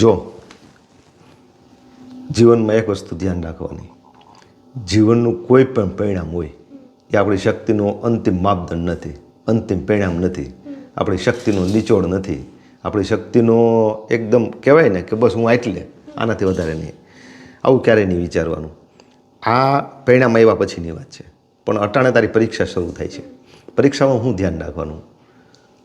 જો, જીવનમાં એક વસ્તુ ધ્યાન રાખવાની. જીવનનું કોઈ પણ પરિણામ હોય, એ આપણી શક્તિનો અંતિમ માપદંડ નથી, અંતિમ પરિણામ નથી. આપણી શક્તિનો નિચોડ નથી. આપણી શક્તિનો એકદમ કહેવાય ને કે બસ હું આટલે, આનાથી વધારે નહીં. આવું ક્યારેય નહીં વિચારવાનું. આ પરિણામ આવ્યા પછીની વાત છે. પણ અટાણે તારી પરીક્ષા શરૂ થાય છે. પરીક્ષામાં હું ધ્યાન રાખવાનું.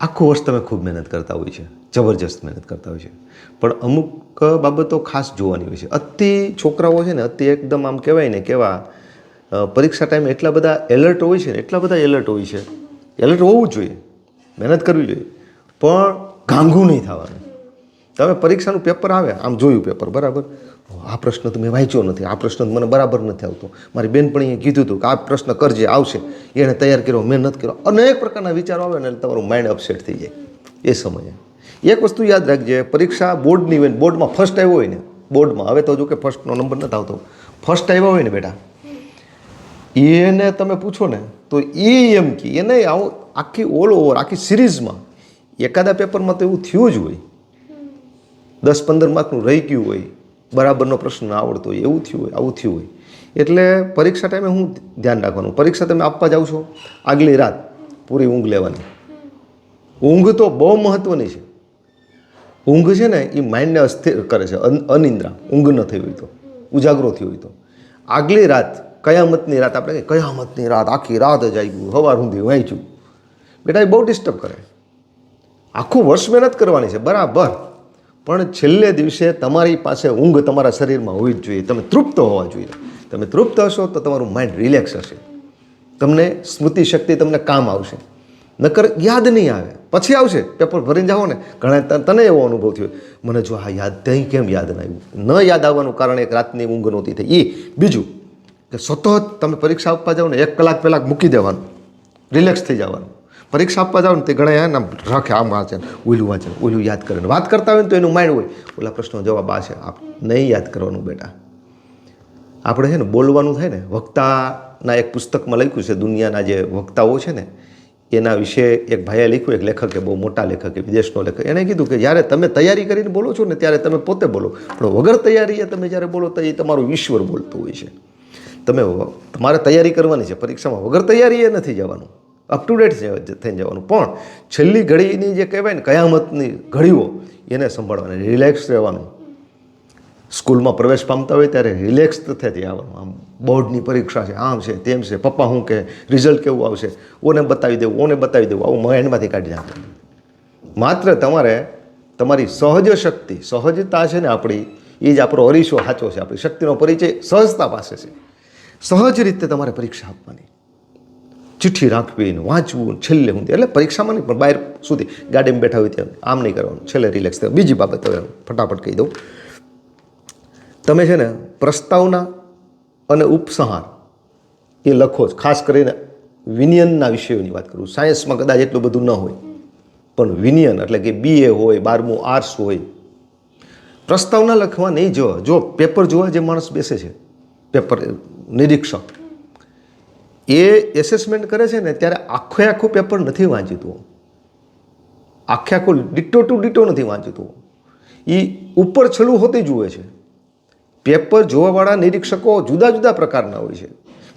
આખું વર્ષ તમે ખૂબ મહેનત કરતા હોય છે. જબરજસ્ત મહેનત કરતા હોય છે. પણ અમુક બાબતો ખાસ જોવાની હોય છે. અતિ છોકરાઓ છે ને, અતિ એકદમ આમ કહેવાય ને કેવા પરીક્ષા ટાઈમે એટલા બધા એલર્ટ હોય છે ને, એટલા બધા એલર્ટ હોય છે. એલર્ટ હોવું જોઈએ. મહેનત કરવી જોઈએ. પણ ગાંગું નહીં થવાનું. તમે પરીક્ષાનું પેપર આવે. આમ જોયું પેપર બરાબર? આ પ્રશ્ન તો મેં વાંચ્યો નથી. આ પ્રશ્ન મને બરાબર નથી આવતો. મારી બેનપણીએ કીધું હતું કે આ પ્રશ્ન કરજે, આવશે. એણે તૈયાર કર્યો, મહેનત કર્યો. અનેક પ્રકારના વિચારો આવે ને, તમારું માઇન્ડ અપસેટ થઈ જાય. એ સમયે. એક વસ્તુ યાદ રાખજે, પરીક્ષા બોર્ડની હોય ને, બોર્ડમાં ફર્સ્ટ આવ્યો હોય ને, બોર્ડમાં, હવે તો જો કે ફર્સ્ટનો નંબર નથી આવતો. ફર્સ્ટ આવ્યો હોય ને બેટા, એને તમે પૂછો ને, તો એ એમ કે એને આવું આખી ઓલ ઓવર આખી સિરીઝમાં એકાદા પેપરમાં તો એવું થયું જ હોય. દસ પંદર માર્કનું રહી ગયું હોય, બરાબરનો પ્રશ્ન ના આવડતો હોય, એવું થયું હોય, આવું થયું હોય. એટલે પરીક્ષા ટાઈમે હું ધ્યાન રાખવાનું, પરીક્ષા તમે આપવા જાઓ છો આગલી રાત, પૂરી ઊંઘ લેવાની. ઊંઘ તો બહુ મહત્ત્વની છે. ઊંઘ છે ને એ માઇન્ડને અસ્થિર કરે છે અનિંદ્રા, ઊંઘ ન થઈ હોય તો, ઉજાગરો થયો હોય તો. આગલી રાત, કયામતની રાત આપણે કયામતની રાત, આખી રાત જ આવી ગયું ઊંધી વાંચ્યું બેટા એ બહુ ડિસ્ટર્બ કરે. આખું વર્ષ મહેનત કરવાની છે, બરાબર. પણ છેલ્લે દિવસે તમારી પાસે ઊંઘ તમારા શરીરમાં હોવી જ જોઈએ. તમે તૃપ્ત હોવા જોઈએ. તમે તૃપ્ત હશો તો તમારું માઇન્ડ રિલેક્સ હશે. તમને સ્મૃતિ શક્તિ તમને કામ આવશે. નકર યાદ નહીં આવે. પછી આવશે, પેપર ભરીને જાઓ ને. ઘણા તને એવો અનુભવ થયો. મને જો આ યાદ ત્યાં કેમ યાદ ના આવ્યું? ન યાદ આવવાનું કારણ એક રાતની ઊંઘ નહોતી થઈ. એ બીજું કે સતત તમે પરીક્ષા આપવા જાઓ ને, એક કલાક પહેલાં મૂકી દેવાનું. રિલેક્સ થઈ જવાનું. પરીક્ષા આપવા જાઓ ને, તે ઘણા એના રાખે, આમ વાંચે, ઓલું વાંચે, ઓલું યાદ કરે. વાત કરતા હોય ને, તો એનું માઇન્ડ હોય. ઓલા પ્રશ્નો જવાબ આ છે. આપ નહીં યાદ કરવાનું બેટા. આપણે છે ને, બોલવાનું થાય ને, વક્તાના એક પુસ્તકમાં લખ્યું છે, દુનિયાના જે વક્તાઓ છે ને એના વિશે એક ભાઈએ લખ્યું, એક લેખકે, બહુ મોટા લેખકે, વિદેશનો લેખક. એણે કીધું કે જ્યારે તમે તૈયારી કરીને બોલો છો ને ત્યારે તમે પોતે બોલો. પણ વગર તૈયારીએ તમે જ્યારે બોલો તો એ તમારું ઈશ્વર બોલતું હોય છે. તમે તમારે તૈયારી કરવાની છે. પરીક્ષામાં વગર તૈયારીએ નથી જવાનું. અપ ટુ ડેટ થઈને જવાનું. પણ છેલ્લી ઘડીની જે કહેવાય ને કયામતની ઘડીઓ, એને સંભાળવાની રિલેક્સ રહેવાનું. સ્કૂલમાં પ્રવેશ પામતા હોય ત્યારે રિલેક્સ થતી આવવાનું આમ બોર્ડની પરીક્ષા છે, આમ છે, તેમ છે, પપ્પા શું કે રિઝલ્ટ કેવું આવશે? ઓને બતાવી દેવું, ઓને બતાવી દેવું. આવું માઇન્ડમાંથી કાઢી નાખે. માત્ર તમારે તમારી સહજ શક્તિ, સહજતા છે ને આપણી, એ જ આપણો અરીસો સાચો છે, આપણી શક્તિનો પરિચય સહજતા પાસે છે. સહજ રીતે તમારે પરીક્ષા આપવાની. ચિઠ્ઠી રાખવી ને વાંચવું, છેલ્લે હું એટલે પરીક્ષામાં નહીં, પણ બહાર સુધી ગાડીમાં બેઠા હોય ત્યાં. આમ નહીં કરવાનું, છેલ્લે રિલેક્સ થયો બીજી બાબત હવે ફટાફટ કહી દઉં. તમે છે ને પ્રસ્તાવના અને ઉપસંહાર એ લખો જ. ખાસ કરીને વિનિયનના વિષયોની વાત કરું. સાયન્સમાં કદાચ એટલું બધું ન હોય, પણ વિનિયન એટલે કે બીએ હોય, બારમું આર્ટ્સ હોય. પ્રસ્તાવના લખવા નહીં જો જો પેપર જોવા જે માણસ બેસે છે, પેપર નિરીક્ષક, એ એસેસમેન્ટ કરે છે ને ત્યારે આખે આખું પેપર નથી વાંચતું. આખે આખું ડિટો ટુ ડિટો નથી વાંચતું. એ ઉપર છેલ્લું હોતી જુએ છે. પેપર જોવાવાળા નિરીક્ષકો જુદા જુદા પ્રકારના હોય છે.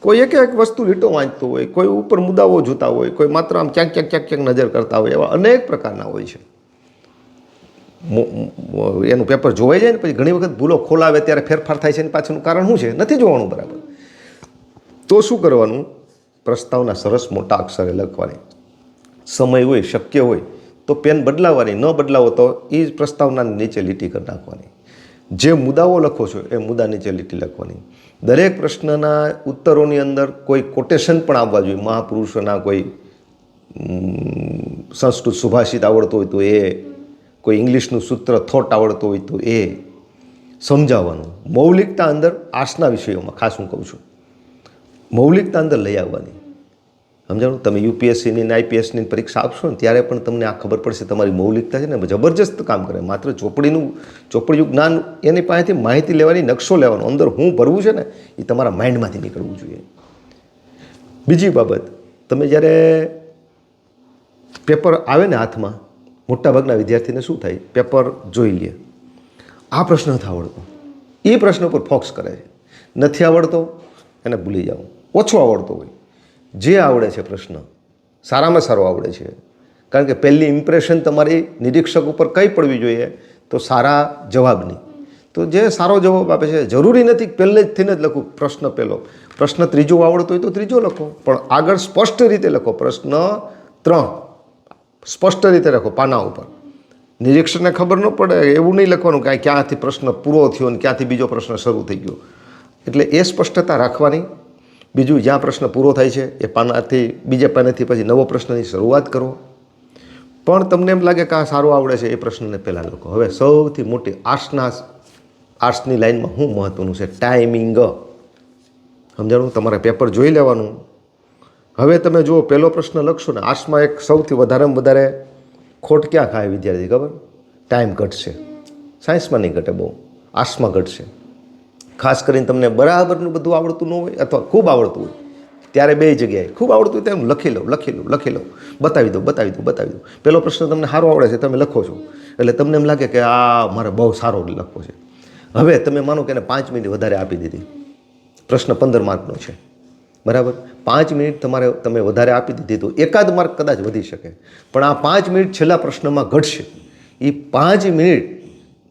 કોઈ એક એક વસ્તુ લીટો વાંચતું હોય, કોઈ ઉપર મુદ્દાઓ જોતા હોય, કોઈ માત્ર આમ ક્યાંક ક્યાંક ક્યાંક ક્યાંક નજર કરતા હોય, એવા અનેક પ્રકારના હોય છે. એનું પેપર જોવાઈ જાય ને પછી ઘણી વખત ભૂલો ખોલાવે ત્યારે ફેરફાર થાય છે એની પાછળનું કારણ શું છે? નથી જોવાનું બરાબર. તો શું કરવાનું? પ્રસ્તાવના સરસ મોટા અક્ષરે લખવાની. સમય હોય, શક્ય હોય, તો પેન બદલાવવાની ન બદલાવો તો એ જ પ્રસ્તાવનાની નીચે લીટી કરી નાખવાની. જે મુદ્દાઓ લખો છો, એ મુદ્દા નીચે લીટી લખવાની. દરેક પ્રશ્નના ઉત્તરોની અંદર કોઈ કોટેશન પણ આવવા જોઈએ. મહાપુરુષોના કોઈ સંસ્કૃત સુભાષિત આવડતું હોય તો એ, કોઈ ઇંગ્લિશનું સૂત્ર થોટ આવડતું હોય તો એ સમજાવવાનું. મૌલિકતા અંદર આર્ટ્સના વિષયોમાં ખાસ હું કહું છું. મૌલિકતા અંદર લઈ આવવાની. સમજાણું? તમે યુપીએસસીની ને આઈપીએસની પરીક્ષા આપશો ને ત્યારે પણ તમને આ ખબર પડશે તમારી મૌલિકતા છે ને જબરજસ્ત કામ કરે. માત્ર ચોપડીનું ચોપડીયું જ્ઞાન એની પાસેથી માહિતી લેવાની, નકશો લેવાનો, અંદર હું ભરવું છે ને, એ તમારા માઇન્ડમાંથી નીકળવું જોઈએ. બીજી બાબત, તમે જ્યારે પેપર આવે ને હાથમાં, મોટાભાગના વિદ્યાર્થીને શું થાય? પેપર જોઈ લે. આ પ્રશ્ન નથી આવડતો. એ પ્રશ્ન પર ફોક્સ કરે છે. નથી આવડતો, એને ભૂલી જાઓ. ઓછો આવડતો હોય. જે આવડે છે પ્રશ્ન, સારામાં સારો આવડે છે. કારણ કે પહેલી ઇમ્પ્રેશન તમારી નિરીક્ષક ઉપર કઈ પડવી જોઈએ, તો સારા જવાબની. તો જે સારો જવાબ આપે છે, જરૂરી નથી પહેલે જ થઈને જ લખું પ્રશ્ન પહેલો. પ્રશ્ન ત્રીજો આવડતો હોય તો ત્રીજો લખો. પણ આગળ સ્પષ્ટ રીતે લખો પ્રશ્ન ત્રણ. સ્પષ્ટ રીતે લખો પાના ઉપર. નિરીક્ષકને ખબર ન પડે, એવું નહીં લખવાનું કે ક્યાંથી પ્રશ્ન પૂરો થયો અને ક્યાંથી બીજો પ્રશ્ન શરૂ થઈ ગયો. એટલે એ સ્પષ્ટતા રાખવાની બીજું જ્યાં પ્રશ્ન પૂરો થાય છે એ પાનાથી, બીજા પાનેથી પછી નવો પ્રશ્નની શરૂઆત કરો. પણ તમને એમ લાગે કે આ સારું આવડે છે એ પ્રશ્નને પહેલાં લખો. હવે સૌથી મોટી આર્ટ્સના આર્ટ્સની લાઈનમાં શું મહત્ત્વનું છે? ટાઈમિંગ. સમજાણું? તમારે પેપર જોઈ લેવાનું. હવે તમે જુઓ, પહેલો પ્રશ્ન લખશો ને આર્ટ્સમાં એક સૌથી વધારેમાં વધારે ખોટ ક્યાં ખાય વિદ્યાર્થી ખબર? ટાઈમ ઘટશે. સાયન્સમાં નહીં ઘટે બહુ. આર્ટ્સમાં ઘટશે. ખાસ કરીને તમને બરાબરનું બધું આવડતું ન હોય અથવા ખૂબ આવડતું હોય, ત્યારે બે જગ્યાએ ખૂબ આવડતું હોય તેમ લખી લો લખી લો લખી લો. બતાવી દો બતાવી દો બતાવી દો. પહેલો પ્રશ્ન તમને સારો આવડે છે, તમે લખો છો. એટલે તમને એમ લાગે કે આ મારે બહુ સારો લખવો છે. હવે તમે માનો કે એને પાંચ મિનિટ વધારે આપી દીધી. પ્રશ્ન પંદર માર્કનો છે. બરાબર? પાંચ મિનિટ તમારે, તમે વધારે આપી દીધી તો એકાદ માર્ક કદાચ વધી શકે. પણ આ પાંચ મિનિટ છેલ્લા પ્રશ્નમાં ઘટશે. એ પાંચ મિનિટ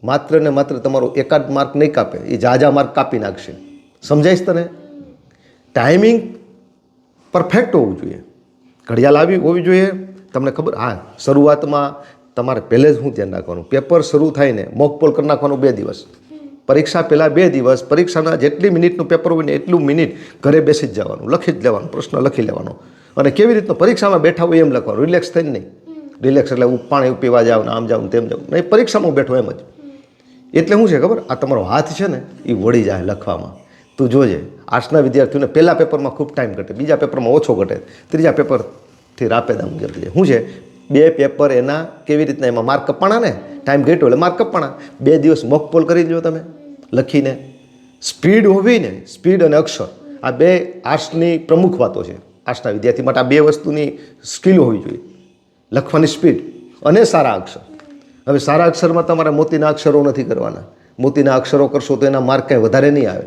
માત્ર ને માત્ર તમારો એકાદ માર્ક નહીં કાપે, એ જાજા માર્ક કાપી નાખશે. સમજાઈશ તને? ટાઈમિંગ પરફેક્ટ હોવું જોઈએ. ઘડિયાળ આવી હોવી જોઈએ. તમને ખબર? હા, શરૂઆતમાં તમારે પહેલે જ હું ધ્યાન રાખવાનું? પેપર શરૂ થાય ને મોક પોલ કરી નાખવાનું બે દિવસ. પરીક્ષા પહેલાં બે દિવસ, પરીક્ષાના જેટલી મિનિટનું પેપર હોય ને એટલું મિનિટ ઘરે બેસી જ જવાનું, લખી જ લેવાનું, પ્રશ્ન લખી લેવાનો. અને કેવી રીતનું પરીક્ષામાં બેઠા હોય એમ લખવાનું, રિલેક્સ થઈને નહીં. રિલેક્સ એટલે હું પાણી પીવા જાઉં આમ ને તેમ જાઉં નહીં, પરીક્ષામાં બેઠો એમ જ. એટલે શું છે, ખબર? આ તમારો હાથ છે ને એ વળી જાય લખવામાં. તું જોજે આર્ટ્સના વિદ્યાર્થીઓને પહેલાં પેપરમાં ખૂબ ટાઈમ ઘટે, બીજા પેપરમાં ઓછો ઘટે, ત્રીજા પેપરથી રાપેદા મુજબ જાય શું છે, બે પેપર એના કેવી રીતના, એમાં માર્ક કપાણા ને? ટાઈમ ઘટ્યો એટલે માર્ક કપાણા બે દિવસ મોક પોલ કરી લો તમે, લખીને. સ્પીડ હોવી ને સ્પીડ અને અક્ષર, આ બે આર્ટ્સની પ્રમુખ વાતો છે. આર્ટ્સના વિદ્યાર્થી માટે આ બે વસ્તુની સ્કિલ હોવી જોઈએ. લખવાની સ્પીડ અને સારા અક્ષર. હવે સારા અક્ષરમાં તમારે મોતીના અક્ષરો નથી કરવાના. મોતીના અક્ષરો કરશો તો એના માર્ક કાંઈ વધારે નહીં આવે.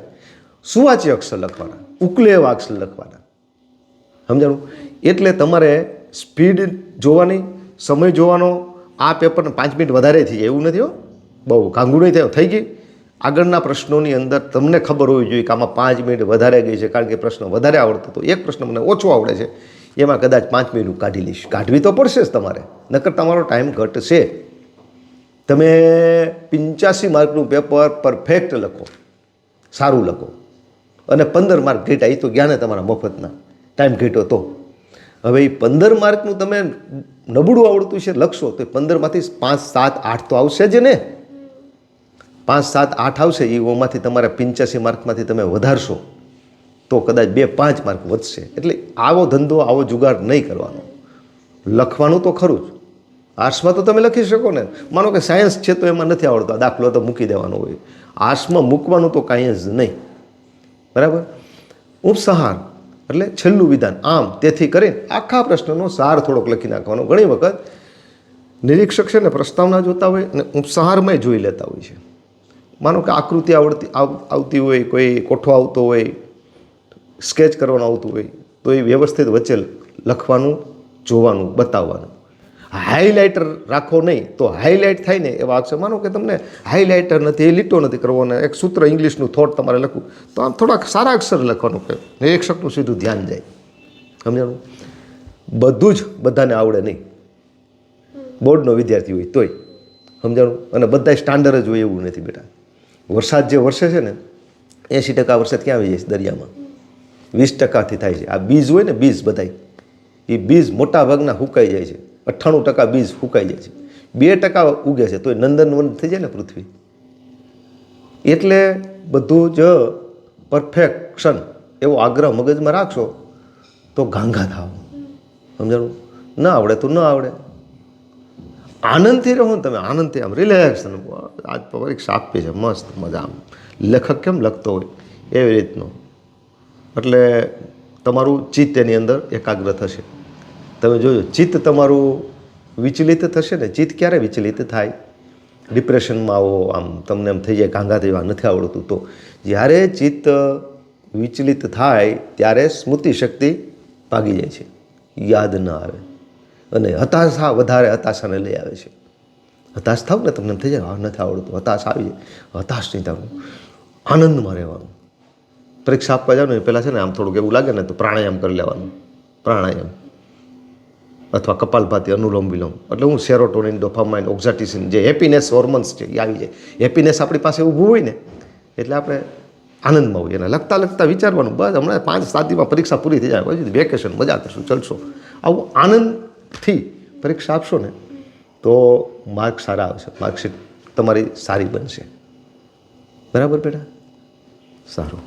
સુવાચ્ય અક્ષર લખવાના ઉકલે એવા અક્ષર લખવાના. સમજાણું? એટલે તમારે સ્પીડ જોવાની, સમય જોવાનો આ પેપરને પાંચ મિનિટ વધારે થઈ જાય. એવું નથી હો. બહુ નહીં થયું, થઈ ગઈ. આગળના પ્રશ્નોની અંદર તમને ખબર હોવી જોઈએ કે આમાં પાંચ મિનિટ વધારે ગઈ છે, કારણ કે પ્રશ્ન વધારે આવડતો તો એક પ્રશ્ન મને ઓછો આવડે છે. એમાં કદાચ પાંચ મિનિટ કાઢી લઈશ. કાઢવી તો પડશે જ તમારે. નકર તમારો ટાઈમ ઘટશે. તમે પંચ્યાસી માર્કનું પેપર પરફેક્ટ લખો. સારું લખો. અને પંદર માર્ક ઘેટા એ તો ગયા ને તમારા મફતના. ટાઈમ ઘેટો તો. હવે એ પંદર માર્કનું તમે નબળું આવડતું છે, લખશો, તો એ પંદરમાંથી પાંચ, સાત, આઠ તો આવશે જ ને. પાંચ, સાત, આઠ આવશે એ ઓમાંથી તમારે પંચ્યાસી માર્કમાંથી તમે વધારશો. તો કદાચ બે, પાંચ માર્ક વધશે. એટલે આવો ધંધો, આવો જુગાર નહીં કરવાનો. લખવાનું તો ખરું જ. આર્ટ્સમાં તો તમે લખી શકો ને. માનો કે સાયન્સ છે તો એમાં નથી આવડતા, દાખલો તો મૂકી દેવાનો હોય. આર્ટ્સમાં મૂકવાનું તો કાંઈ જ નહીં. બરાબર? ઉપસંહાર, એટલે છેલ્લું વિધાન, આમ, તેથી કરીને આખા પ્રશ્નનો સાર થોડોક લખી નાખવાનો. ઘણી વખત નિરીક્ષક છે ને પ્રસ્તાવના જોતા હોય અને ઉપસંહારમાં જોઈ લેતા હોય છે. માનો કે આકૃતિ આવડતી, આવ- આવતી હોય, કોઈ કોઠો આવતો હોય, સ્કેચ કરવાનું આવતું હોય, તો એ વ્યવસ્થિત વચ્ચે લખવાનું, જોવાનું, બતાવવાનું. હાઇલાઇટર રાખો નહીં, તો હાઇલાઇટ થાય ને એવા અક્ષર માનો કે તમને હાઇલાઇટર નથી, એ લીટો નથી કરવો ને એક સૂત્ર ઇંગ્લિશનું થોટ તમારે લખવું, તો આમ થોડાક સારા અક્ષર લખવાનું કે શબ્દનું સીધું ધ્યાન જાય. સમજાણું? બધું જ બધાને આવડે નહીં. બોર્ડનો વિદ્યાર્થી હોય તોય. સમજાણું? અને બધાય સ્ટાન્ડર્ડ જ હોય એવું નથી બેટા. વરસાદ જે વરસે છે ને, એંશી ટકા વરસાદ ક્યાં આવી જાય છે? દરિયામાં. વીસ ટકાથી થાય છે. આ બીજ હોય ને બીજ બધાય. એ બીજ મોટા ભાગના હુકાઈ જાય છે. અઠ્ઠાણું ટકા બીજ ફૂંકાઈ જાય છે. બે ટકા ઉગે છે તો એ નંદનવન થઈ જાય ને પૃથ્વી. એટલે બધું જ પરફેક્શન એવો આગ્રહ મગજમાં રાખશો તો ગાંગા થાવ. સમજાણું? ન આવડે તો ન આવડે. આનંદથી રહો ને તમે, આનંદથી આમ રિલેક્સ આજ પરીક્ષા આપી છે, મસ્ત મજા આમ. લેખક કેમ લખતો હોય? એવી રીતનો. એટલે તમારું ચિત્ત એની અંદર એકાગ્ર થશે. તમે જોજો, ચિત્ત તમારું વિચલિત થશે ને? ચિત્ત ક્યારે વિચલિત થાય? ડિપ્રેશનમાં આવો, આમ તમને એમ થઈ જાય, ગાંગા થવા નથી આવડતું તો. જ્યારે ચિત્ત વિચલિત થાય, ત્યારે સ્મૃતિ શક્તિ ભાગી જાય છે. યાદ ન આવે. અને હતાશા વધારે હતાશાને લઈ આવે છે. હતાશ થાવ ને, તમને થઈ જાય નથી આવડતું, હતાશ આવી જાય. હતાશ નહીં થવું. આનંદમાં રહેવાનું. પરીક્ષા આપવા જાવ ને પહેલાં છે ને, આમ થોડુંક એવું લાગે ને, તો પ્રાણાયામ કરી લેવાનું. પ્રાણાયામ. અથવા કપાલભાતી અનુલોમ વિલોમ. એટલે હું સેરોટોનિન ડોફામાઇન ઓક્ઝાટિસિન, જે હેપીનેસ હોર્મોન્સ છે એ આવી જાય. હેપીનેસ આપણી પાસે ઊભું હોય ને, એટલે આપણે આનંદમાં હોઈએ. અને લખતા લખતા વિચારવાનું, બસ હમણાં પાંચ સાત દિવસમાં પરીક્ષા પૂરી થઈ જાય. વેકેશન, મજા કરશું, ચલશો. આવું આનંદથી પરીક્ષા આપશો ને, તો માર્ક સારા આવશે. માર્કશીટ તમારી સારી બનશે. બરાબર બેટા? સારું.